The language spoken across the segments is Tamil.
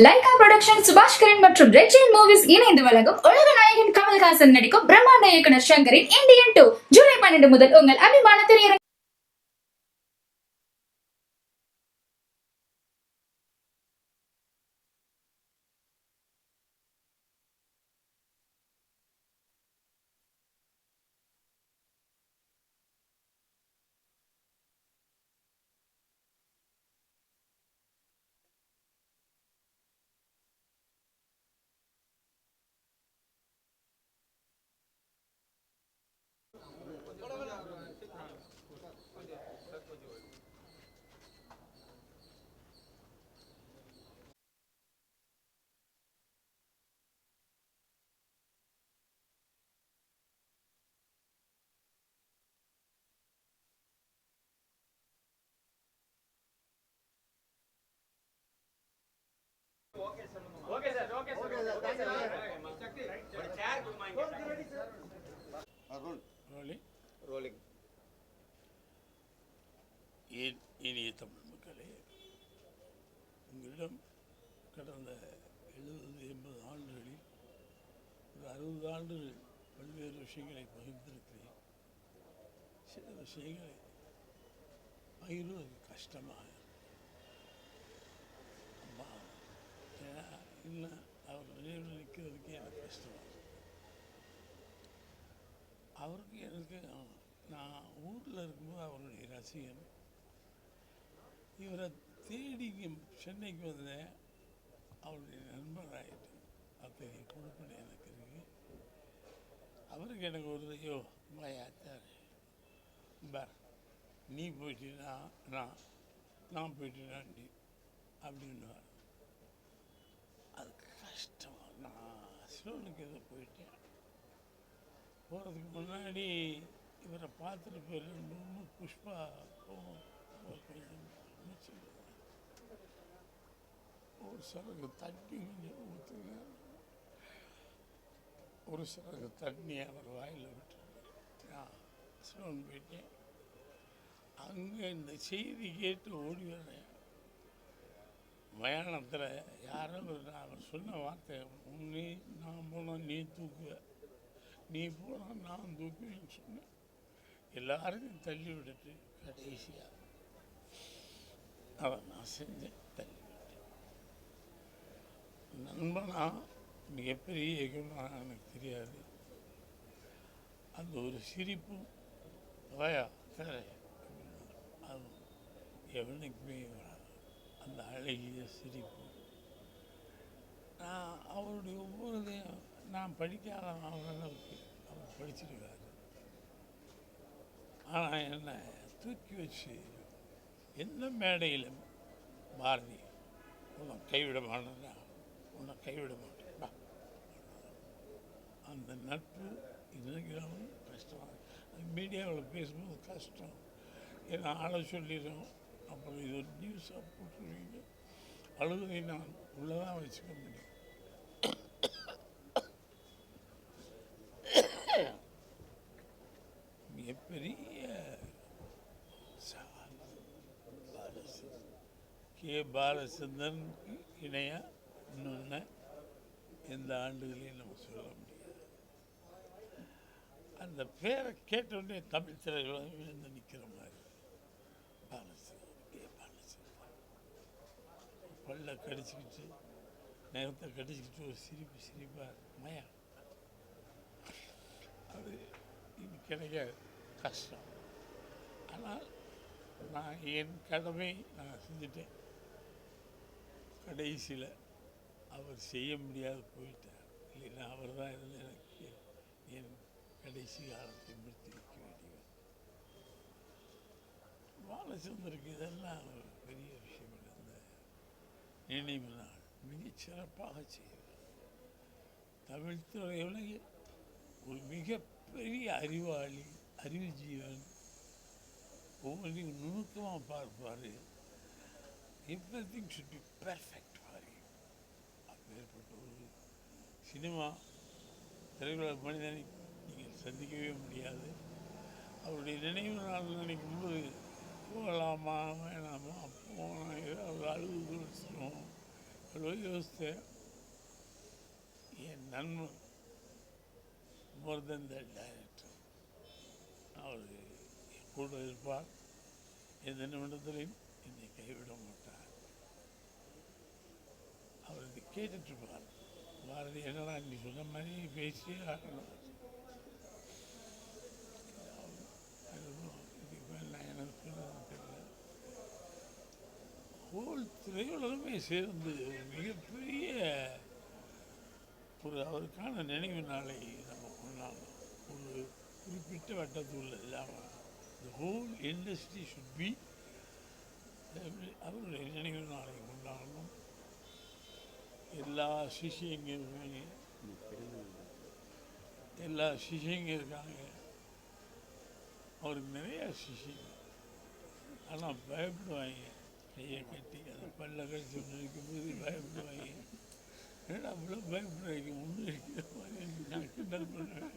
லைகா ப்ரொடக்ஷன் சுபாஷ் கிரண் மற்றும் ரெட் மூவிஸ் இணைந்து வழங்கும் உலக நாயகன் கமல்ஹாசன் நடிக்கும் பிரம்மாண்ட இயக்குனர் சங்கரின் இந்தியன் டூ ஜூலை பன்னெண்டு முதல் உங்கள் அபிமான திரையரங்க ரோலிங் ரோலிங் ஏன் இனிய தமிழ் மக்களே உங்களிடம் கடந்த எழுபது எண்பது ஆண்டுகளில் ஒரு அறுபது ஆண்டுகள் பல்வேறு விஷயங்களை பகிர்ந்திருக்கிறேன். சில விஷயங்களை பகிர்வது கஷ்டமாக அம்மா ஏன்னா இன்னும் அவர் நினைவில் நிற்கிறதுக்கு எனக்கு கஷ்டமாக இருக்கு. அவருக்கு எனக்கு நான் ஊரில் இருக்கும்போது அவருடைய ரசிகன். இவரை தேடி சென்னைக்கு வந்தேன். அவருடைய நண்பராகிட்டு அத்தகைய பொறுப்பு எனக்கு இருக்கு. அவருக்கு எனக்கு ஒரு ஐயோ பயாச்சார் பார் நீ போயிட்டீனா நான் நான் போயிட்டேனா நீ அப்படின்னுவார். அது கஷ்டம். நான் சிவனுக்கு எதோ போயிட்டேன். போகிறதுக்கு முன்னாடி இவரை பார்த்துட்டு போய் புஷ்பா போகும். ஒரு சிறகு ஒரு தண்ணி கொஞ்சம் ஊற்றுங்க ஒரு சிறகு தண்ணி அவர் வாயில் விட்டு சிவன் போயிட்டேன். அங்கே இந்த செய்தி கேட்டு ஓடி வரேன் மயானத்தில் யாரோ நான் அவர் சொன்ன வார்த்தை நீ நான் போனோம் நீ தூக்குவேன் நீ போனால் நான் தூக்குவேன்னு சொன்னேன் எல்லாருக்கும் தள்ளி விட்டுட்டு கடைசியாக அதை நான் செஞ்சேன் தள்ளி விட்டேன். நண்பனா மிகப்பெரிய இயக்குனா எனக்கு தெரியாது. அந்த ஒரு சிரிப்பு வாயா தர அது எவனுக்குமே வராது. அந்த அழகிய சிரிப்பு. நான் அவருடைய ஒவ்வொருதையும் நான் படிக்காத அளவுக்கு அவர் படிச்சிருக்காரு. ஆனால் என்னை தூக்கி வச்சு எந்த மேடையிலும் பாரதி உன்னை கைவிட மாட்டேன் உன்னை கைவிட மாட்டேன்டா அந்த நட்பு இன்னைக்கும் கஷ்டம் அது மீடியாவில் பேசும்போது கஷ்டம். ஏன்னா ஆளை சொல்லிடுறோம். அப்புறம் இது ஒரு நியூஸாக போட்டுருவீங்க. அழுகுதை நான் உள்ளதான் வச்சுக்க முடியும் மிகப்பெரிய சவால் பாலச்சந்திரன் ஏ பாலச்சந்திரன் இணையாக இன்னொன்று எந்த ஆண்டுகளையும் நம்ம சொல்ல முடியாது. அந்த பேரை கேட்டவுடனே தமிழ் திரையுலகம் விழுந்து நிற்கிற மாதிரி. பாலச்சந்திரன் கே பாலச்சந்திரன் பல்ல கடிச்சிக்கிட்டு நேரத்தை கடிச்சிக்கிட்டு ஒரு சிரிப்பு சிரிப்பாக மயா. அது இது கிடைக்க கஷ்டம். ஆனால் நான் என் கடமை நான் செஞ்சுட்டேன். கடைசியில் அவர் செய்ய முடியாது போயிட்டார். இல்லைன்னா அவர் தான் இதில் எனக்கு என் கடைசி காலத்தை முடித்து வைக்க வேண்டியவர் பாலச்சந்தருக்கு இதெல்லாம் ஒரு பெரிய விஷயம் இருந்த நினைவு நாள். மிகச் சிறப்பாக செய்வார் தமிழ் துறையில் ஒரு மிகப்பெரிய அறிவாளி அறிவு ஜீவன் ஒவ்வொன்றையும் நுணுக்கமாக பார்ப்பார். Everything should be perfect for you அப்பேற்பட்ட ஒரு சினிமா திரையுலக மனிதனை நீங்கள் சந்திக்கவே முடியாது. அவருடைய நினைவு நாள் நினைக்கும் போது போகலாமா வேணாமா போனால் ஏதாவது அழுது வச்சிடும் எவ்வளோ யோசித்தேன் என் நண்பன் மோர் தென் த டைரக்டர் அவர் என் கூட இருப்பார். எந்த நிமிடத்திலையும் என்னை கைவிட மாட்டார். அவர் இதை கேட்டுட்டு பாரதி என்னடா நீ சொன்ன மாதிரி பேசி ஆகணும். இதுக்கு மேல் நான் எனக்கு தெரியல ஹோல் திரையுலகமே சேர்ந்து ஒரு மிகப்பெரிய ஒரு அவருக்கான நினைவு நாளை நம்ம கொண்டாடணும் ஒரு குறிப்பிட்ட வட்டத்துள்ள இல்லாமல் the whole industry should be அவருடைய நினைவு நாளை கொண்டாடணும் எல்லா சிஷியங்களுமே எல்லா சிஷியங்க இருக்காங்க அவருக்கு நிறைய சிஷியங்க ஆனால் பயப்படுவாங்க கையை கட்டி அதை பல்ல கழிச்சு இருக்கும்போது பயப்படுவாங்க ஏன்னா அவ்வளோ பயப்படுவாங்க ஒன்று இருக்கிற மாதிரி நான் கிண்டல் பண்ணுவேன்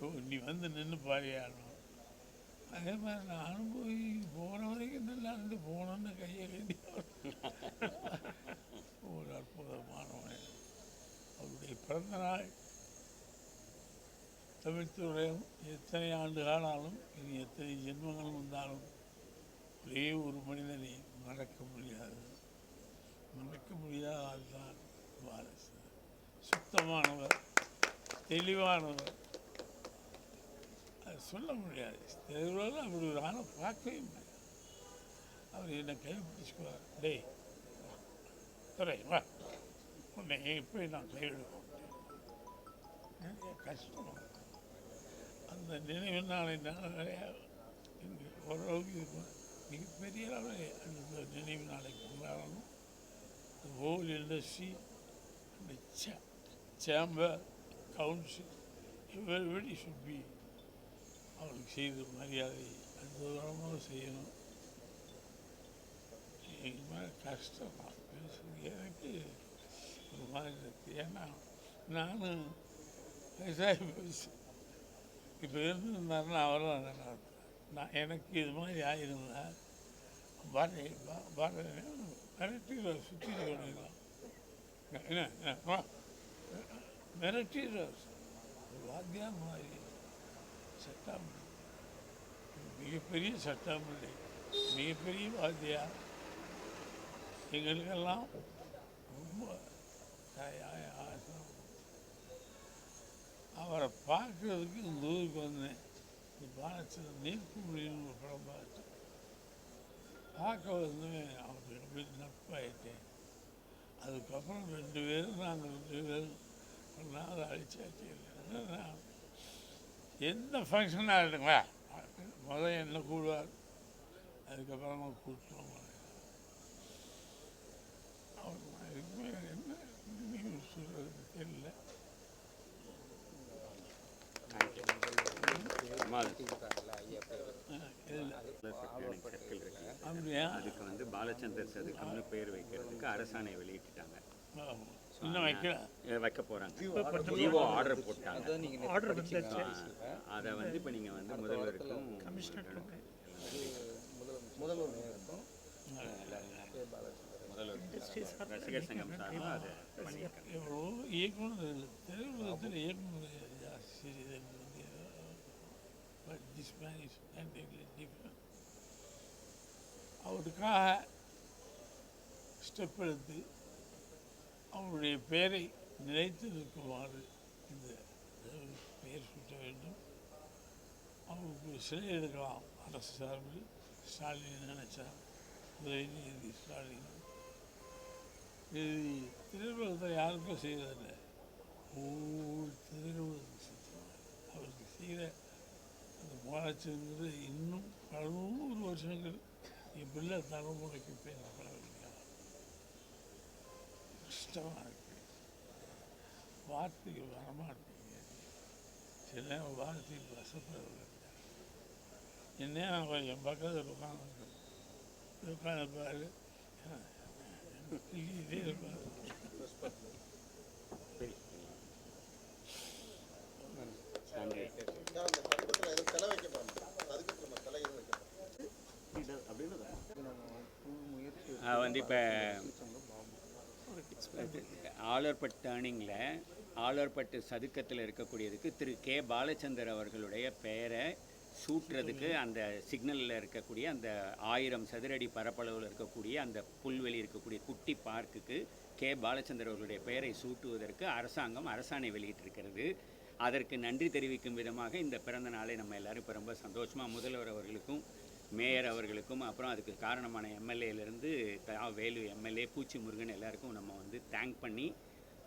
ஓ நீ வந்து நின்று பாரியாடணும் அதே மாதிரி நானும் போய் போன வரைக்கும் நல்லா இருந்து போனோன்னு கையை கட்டி ஒரு அற்புதமானவன் அவருடைய பிறந்த நாள் தமிழ்த்துறையும் எத்தனை ஆண்டு ஆனாலும் இனி எத்தனை ஜென்மங்கள் வந்தாலும் ஒரே ஒரு மனிதனை மறக்க முடியாது மறக்க முடியாத ஆள்தான் வாரிசு சுத்தமானவர் தெளிவானவர் சொல்ல முடியாது. தெருவில் அப்படி ஒரு ஆளை பார்க்கவே முடியாது அவர் என்னை கைப்பிடிச்சுக்குவார் டேய் துறை வா. உன்னை எப்படி நான் கைவிடுவோம் நிறைய கஷ்டம். அந்த நினைவு நாளை நான் நிறையா இங்கே ஓரளவுக்கு இருக்கும் மிகப்பெரிய அளவில் அந்த நினைவு நாளை கொண்டாடணும். the whole industry, the cha- chamber, council, everybody should be. அவருக்கு செய்த மரியாதை அற்புதமாக செய்யணும். எங்கள் மேலே கஷ்டம் தான் பேசுறது எனக்கு ஒரு மாதிரி இருக்கு. ஏன்னா நானும் விவசாய பேசு. இப்போ இருந்திருந்தாருன்னா அவரும் நல்லா நான் எனக்கு இது மாதிரி ஆயிருந்தா பாரதி பாரதி மிரட்டி சுற்றி பண்ணிடலாம் என்ன என்ன, வா. மிரட்டி மாதிரி. சட்டம். மிகப்பெரிய சட்டமன்றி மிகப்பெரிய வாத்தியார் எங்களுக்கெல்லாம் ரொம்ப ஆசை அவரை பார்க்கறதுக்கு இந்த ஊருக்கு வந்தேன். இந்த பாலத்தில் நீர்ப்பு முடியும் ஒரு படம் பார்த்தேன் பார்க்க வந்து அவருக்கு ரொம்ப நட்பாயிட்டேன். அதுக்கப்புறம் ரெண்டு பேரும் நாங்கள் ரெண்டு பேரும் ஒன்றா அதை அழிச்சாச்சு நான் எந்த ஃபங்க்ஷனாக இருக்குங்களா முதல் என்ன கூடுவார்? அதுக்கப்புறமா இதுக்கு என்ன? சொல்கிறது தெரியல. அப்படியா? அதுக்கு வந்து பாலச்சந்தர் சதுக்கம்னு பேர் வைக்கிறதுக்கு அரசாணை வெளியிட்டுட்டாங்க. இன்னும் வைக்கல. வைக்க போறாங்க. ஜிஓ ஆர்டர் போட்டாங்க. ஆர்டர் வந்துச்சு அதை வந்து இப்போ நீங்கள் வந்து முதல்வருக்கும் முதல்வர் ரசிகர் சங்கம் சார்பாக அதை பண்ணியிருக்காங்க. எவ்வளோ இயக்குனர் திரையுலகத்தில் இயக்குனர். But this man is different அவருக்காக ஸ்டெப் எடுத்து அவருடைய பெயரை நினைத்து நிற்குமாறு இந்த பெயர் சுட்ட வேண்டும். அவருக்கு சிலை எடுக்கலாம். அரசு சார்பில் ஸ்டாலின் நினைச்சா உதயநிதி ஸ்டாலின். இது திருவிழத்தில் யாருக்கும் செய்வதில்லை ஒவ்வொரு திருவிழத்துக்கு அவருக்கு செய்கிற அந்த முயற்சிங்கிறது இன்னும் பல நூறு வருஷங்கள் என் பிள்ளை தலைமுறைக்கு பேசப்பட கஷ்டமாக இருக்குது வார்த்தைகள் வரமாட்டேங்க சில நேரம் வார்த்தைகள் வசப்படுறது என்ன கொஞ்சம் பக்கத்தில் உட்காந்து உட்காந்து பாரு. இதே இருப்பாரு. வந்து இப்போ ஆலர்பட் டேர்னிங்கில் ஆலர்பட்டு சதுக்கத்தில் இருக்கக்கூடியதுக்கு திரு கே. பாலச்சந்தர் அவர்களுடைய பெயரை சூட்டுறதுக்கு அந்த சிக்னலில் இருக்கக்கூடிய அந்த ஆயிரம் சதுரடி பரப்பளவில் இருக்கக்கூடிய அந்த புல்வெளி இருக்கக்கூடிய குட்டி பார்க்குக்கு கே. பாலச்சந்தர் அவர்களுடைய பெயரை சூட்டுவதற்கு அரசாங்கம் அரசாணை வெளியிட்டிருக்கிறது. அதற்கு நன்றி தெரிவிக்கும் விதமாக இந்த பிறந்த நாளை நம்ம எல்லாரும் இப்போ ரொம்ப சந்தோஷமாக முதல்வர் அவர்களுக்கும் மேயர் அவர்களுக்கும் அப்புறம் அதுக்கு காரணமான எம்எல்ஏலேருந்து தா வேலு எம்எல்ஏ பூச்சி முருகன் எல்லாருக்கும் நம்ம வந்து தேங்க் பண்ணி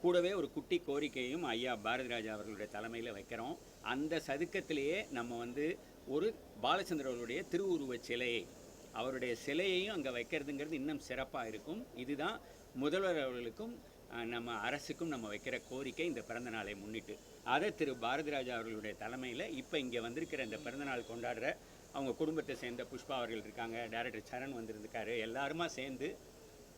கூடவே ஒரு குட்டி கோரிக்கையும் ஐயா பாரதிராஜா அவர்களுடைய தலைமையில் வைக்கிறோம். அந்த சதுக்கத்திலேயே நம்ம வந்து ஒரு பாலச்சந்திரவர்களுடைய திருவுருவச் சிலையை அவருடைய சிலையையும் அங்கே வைக்கிறதுங்கிறது இன்னும் சிறப்பாக இருக்கும். இதுதான் முதல்வர் அவர்களுக்கும் நம்ம அரசுக்கும் நம்ம வைக்கிற கோரிக்கை இந்த பிறந்த நாளை முன்னிட்டு. அதை திரு பாரதிராஜா அவர்களுடைய தலைமையில் இப்போ இங்கே வந்திருக்கிற இந்த பிறந்தநாள் கொண்டாடுற அவங்க குடும்பத்தை சேர்ந்த புஷ்பா அவர்கள் இருக்காங்க டைரக்டர் சரண் வந்திருக்காரு எல்லாருமா சேர்ந்து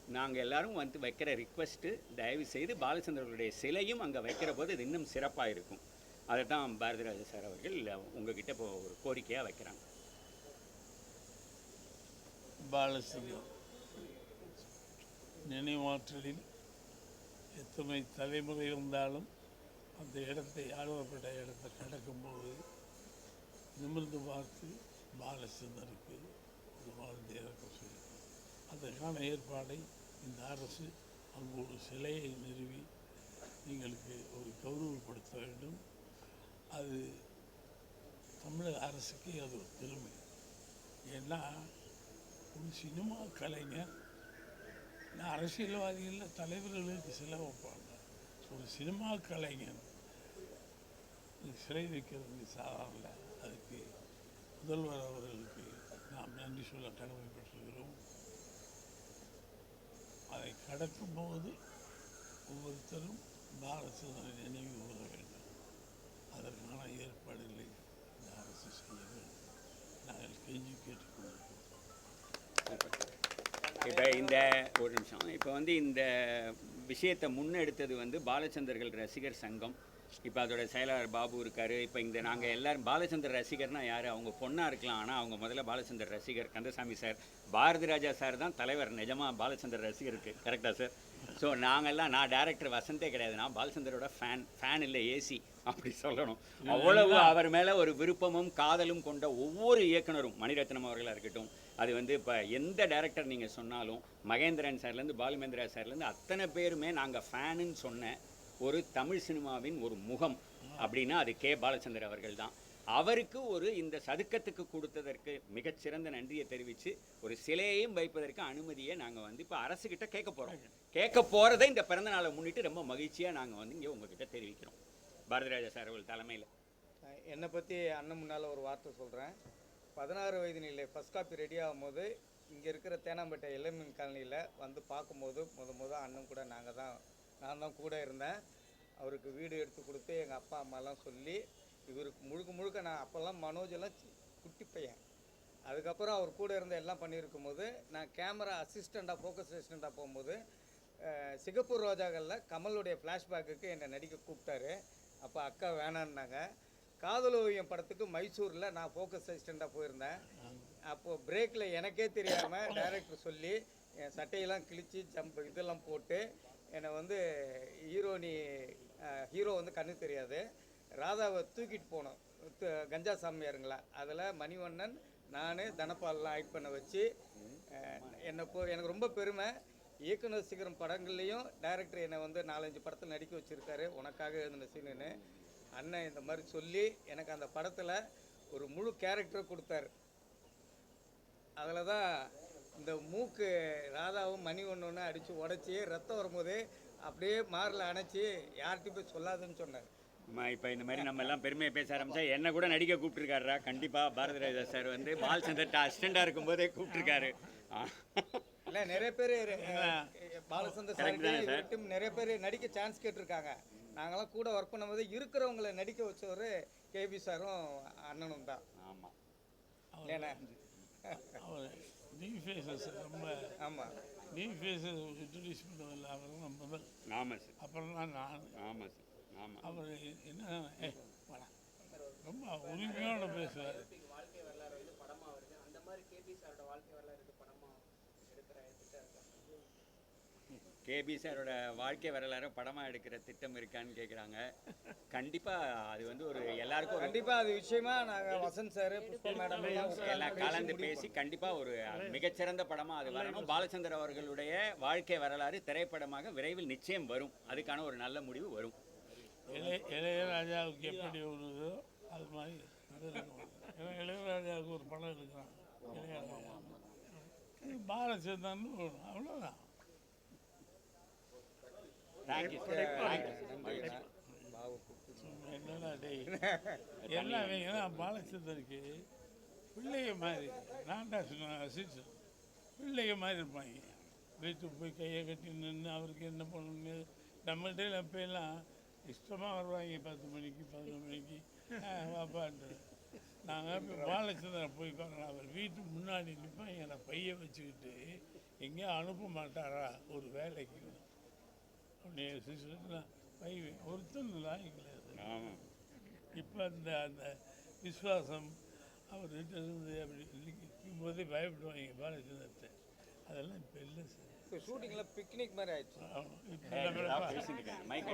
நாங்கள் எல்லாரும் வந்து வைக்கிற ரிக்வெஸ்ட்டு தயவு செய்து பாலச்சந்திரர்களுடைய சிலையும் அங்கே வைக்கிற போது இது இன்னும் சிறப்பாக இருக்கும் அதை தான் பாரதிராஜ சார் அவர்கள் உங்ககிட்ட இப்போ ஒரு கோரிக்கையாக வைக்கிறாங்க. பாலச்சந்திரன் நினைவாற்றலில் எத்தனை தலைமுறை இருந்தாலும் அந்த இடத்தை ஆழ்வப்பட்ட இடத்தை கடக்கும்போது நிமிர்ந்து பார்த்து பாலச்சந்தருக்கு ஒரு வாழ்ந்து இறக்க அதற்கான ஏற்பாடை இந்த அரசு அங்கு ஒரு சிலையை நிறுவி எங்களுக்கு ஒரு கௌரவப்படுத்த வேண்டும். அது தமிழக அரசுக்கு அது ஒரு பெருமை. ஏன்னா ஒரு சினிமா கலைஞர் நான் அரசியல்வாதிகளில் தலைவர்களுக்கு சிலை வைப்பாங்க. ஒரு சினிமா கலைஞர் சிலை வைக்கிறது சாதாரண அதுக்கு முதல்வர் அவர்களுக்கு நாம் நன்றி சொல்ல கடமைப்பட்டிருக்கிறோம். அதை கடக்கும்போது ஒவ்வொருத்தரும் பாரதிய நினைவு கூற வேண்டும். அதற்கான ஏற்பாடுகளை இந்த அரசு செய்ய வேண்டும். நாங்கள் கெஞ்சி கேட்டுக்கொண்டிருக்கிறோம் இப்போ இந்த ஒரு நிமிஷம். இப்போ வந்து இந்த விஷயத்தை முன்னெடுத்தது வந்து பாலச்சந்தர்கள் ரசிகர் சங்கம். இப்போ அதோட செயலாளர் பாபு இருக்கார். இப்போ இந்த நாங்கள் எல்லாரும் பாலச்சந்தர் ரசிகர்னா யார்? அவங்க பொண்ணாக இருக்கலாம். ஆனால் அவங்க முதல்ல பாலச்சந்தர் ரசிகர் கந்தசாமி சார். பாரதி ராஜா சார் தான் தலைவர் நிஜமாக பாலச்சந்தர் ரசிகருக்கு கரெக்டாக சார் ஸோ நாங்கள்லாம் நான் டேரக்டர் வசந்தே கிடையாது. நான் பாலச்சந்தரோட ஃபேன் ஃபேன் இல்லை ஏசி அப்படி சொல்லணும். அவ்வளவு அவர் மேலே ஒரு விருப்பமும் காதலும் கொண்ட ஒவ்வொரு இயக்குனரும் மணிரத்னம் அவர்களாக இருக்கட்டும் அது வந்து இப்போ எந்த டைரக்டர் நீங்கள் சொன்னாலும் மகேந்திரன் சார்லேருந்து பாலுமேந்திரா சார்லேருந்து அத்தனை பேருமே நாங்கள் ஃபேனுன்னு சொன்ன ஒரு தமிழ் சினிமாவின் ஒரு முகம் அப்படின்னா அது கே. பாலச்சந்தர் அவர்கள் தான் அவருக்கு ஒரு இந்த சதுக்கத்துக்கு கொடுத்ததற்கு மிகச்சிறந்த நன்றியை தெரிவித்து ஒரு சிலையையும் வைப்பதற்கு அனுமதியை நாங்கள் வந்து இப்போ அரசுக்கிட்ட கேட்க போகிறோம் கேட்க போகிறதை இந்த பிறந்த நாளை முன்னிட்டு ரொம்ப மகிழ்ச்சியாக நாங்கள் வந்து இங்கே உங்ககிட்ட தெரிவிக்கிறோம். பாரதிராஜா சார் அவர்கள் தலைமையில். என்னை பற்றி அண்ணன் முன்னால் ஒரு வார்த்தை சொல்கிறேன் பதினாறு வயது நிலை ஃபஸ்ட் காப்பி ரெடி ஆகும்போது இங்கே இருக்கிற தேனாம்பேட்டை இளமின் காலனியில் வந்து பார்க்கும்போது முத முத அண்ணன் கூட நாங்கள் தான் நான் தான் கூட இருந்தேன். அவருக்கு வீடு எடுத்து கொடுத்து எங்கள் அப்பா அம்மாலாம் சொல்லி இவருக்கு முழுக்க முழுக்க நான் அப்போல்லாம் மனோஜ் எல்லாம் குட்டி பையன். அதுக்கப்புறம் அவர் கூட இருந்து எல்லாம் பண்ணியிருக்கும் போது நான் கேமரா அசிஸ்டண்ட்டாக ஃபோக்கஸ் அசிஸ்டண்ட்டாக போகும்போது சிகப்பூர் ரோஜாக்களில் கமலுடைய ஃப்ளாஷ்பேக்குக்கு என்னை நடிக்க கூப்பிட்டாரு. அப்போ அக்கா வேணான்னாங்க. காதல் ஓவியம் படத்துக்கு மைசூரில் நான் ஃபோக்கஸ் அசிஸ்டண்ட்டாக போயிருந்தேன். அப்போது பிரேக்கில் எனக்கே தெரியாமல் டைரக்டர் சொல்லி என் சட்டையெல்லாம் கிழித்து ஜம்ப் இதெல்லாம் போட்டு என்னை வந்து ஹீரோனி ஹீரோ வந்து கண்ணு தெரியாது. ராதாவை தூக்கிட்டு போனோம். கஞ்சா சாமியாருங்களா? அதில் மணிவண்ணன் நான் தனபால்லாம் ஆக்ட் பண்ண வச்சு என்னை போ எனக்கு ரொம்ப பெருமை. இயக்குனர் சீக்கிரம் படங்கள்லேயும் டைரக்டர் என்னை வந்து நாலஞ்சு படத்தில் நடிக்க வச்சுருக்காரு. உனக்காக எழுதின சீனுன்னு. அண்ணன் இந்த மாதிரி சொல்லி எனக்கு அந்த படத்தில் ஒரு முழு கேரக்டரை கொடுத்தாரு. அதில் தான் இந்த மூக்கு ராதாவும் மணி ஒன்று ஒன்று அடித்து உடச்சி ரத்தம் வரும்போது அப்படியே மாரில் அணைச்சி யார்கிட்டையும் போய் சொல்லாதுன்னு சொன்னார். இப்போ இந்த மாதிரி நம்ம எல்லாம் பெருமையை பேச ஆரம்பிச்சா என்ன கூட நடிக்க கூப்பிட்டுருக்காருடா. கண்டிப்பாக பாரதி ராஜா சார் வந்து பால் சந்தர்ட்ட அசிஸ்டண்டாக இருக்கும்போதே கூப்பிட்டுருக்காரு. இல்லை நிறைய பேர் பாலச்சந்தர் தானே சார் நிறைய பேர் நடிக்க சான்ஸ் கேட்டிருக்காங்க. நாங்களாம் கூட ஒர்க் பண்ணும்போது இருக்கிறவங்கள நடிக்க வச்சவர் கேபி சாரும் அண்ணனும் தான். ஆமாம் அவர் நியூ ஃபேஸஸ் ரொம்ப ஆமாம் நியூ ஃபேஸஸ் இன்ட்ரடியூஸ் பண்ணதில்லை அவர் தான் ஆமாம் சார். அப்புறம் தான் நான். ஆமாம் சார். ஆமாம் அவர் என்ன ஏ வாடா. ரொம்ப உரிமையோட பேசுவார். வாழ்க்கை வரலாறு வந்து படமா வருது. அந்த மாதிரி கேபி சாரோட வாழ்க்கை வரலாறு இது படமா எடுக்கிற திட்டம் இருக்கா கேபி சாரோட வாழ்க்கை வரலாறு படமாக எடுக்கிற திட்டம் இருக்கான்னு கேட்குறாங்க கண்டிப்பாக அது வந்து ஒரு எல்லாருக்கும் கண்டிப்பாக அது விஷயமா நாங்கள் வசந்த் சார் புஷ்பா மேடம் எல்லாம் கலந்து பேசி கண்டிப்பாக ஒரு மிகச்சிறந்த படமாக அது வரணும். பாலச்சந்தர் அவர்களுடைய வாழ்க்கை வரலாறு திரைப்படமாக விரைவில் நிச்சயம் வரும். அதுக்கான ஒரு நல்ல முடிவு வரும். இளைய இளையராஜாவுக்கு எப்படி வருதோ அது மாதிரி. ஏன்னா இளையராஜாவுக்கு ஒரு படம் இருக்கிறான் இளையராஜா. அவ்வளோதான் என்னடா டேய். எல்லாம் ஏன்னா பாலச்சந்தருக்கு? பிள்ளைய மாதிரி. நான் தான் சொன்னேன் பிள்ளைய மாதிரி இருப்பாங்க வீட்டுக்கு போய் கையை கட்டி நின்று அவருக்கு என்ன பண்ணணுங்க நம்மகிட்ட இப்போ எல்லாம் இஷ்டமாக வருவாங்க. பத்து மணிக்கு பதினொரு மணிக்கு. "ஆ, வாப்பான்ட்டு. நாங்கள் இப்போ பாலச்சந்திரன் போய் பார்க்கலாம் அவர் வீட்டு முன்னாடி நிற்பாங்க நான் பையை வச்சுக்கிட்டு எங்கேயும் அனுப்ப மாட்டாரா ஒரு வேலைக்கு? அப்படியே சிஸ்டர் பை ஒருத்தன் லாய்க்கல ஆமாம் இப்போ அந்த அந்த விஸ்வாசம் அவர்கிட்ட இருந்து அப்படி இருக்கும்போதே பயப்படுவாங்க பாலச்சந்திரத்தை அதெல்லாம் இப்போ இல்லை சார். இப்போ ஷூட்டிங்கில் பிக்னிக் மாதிரி ஆயிடுச்சு. பேசிட்டு மைக்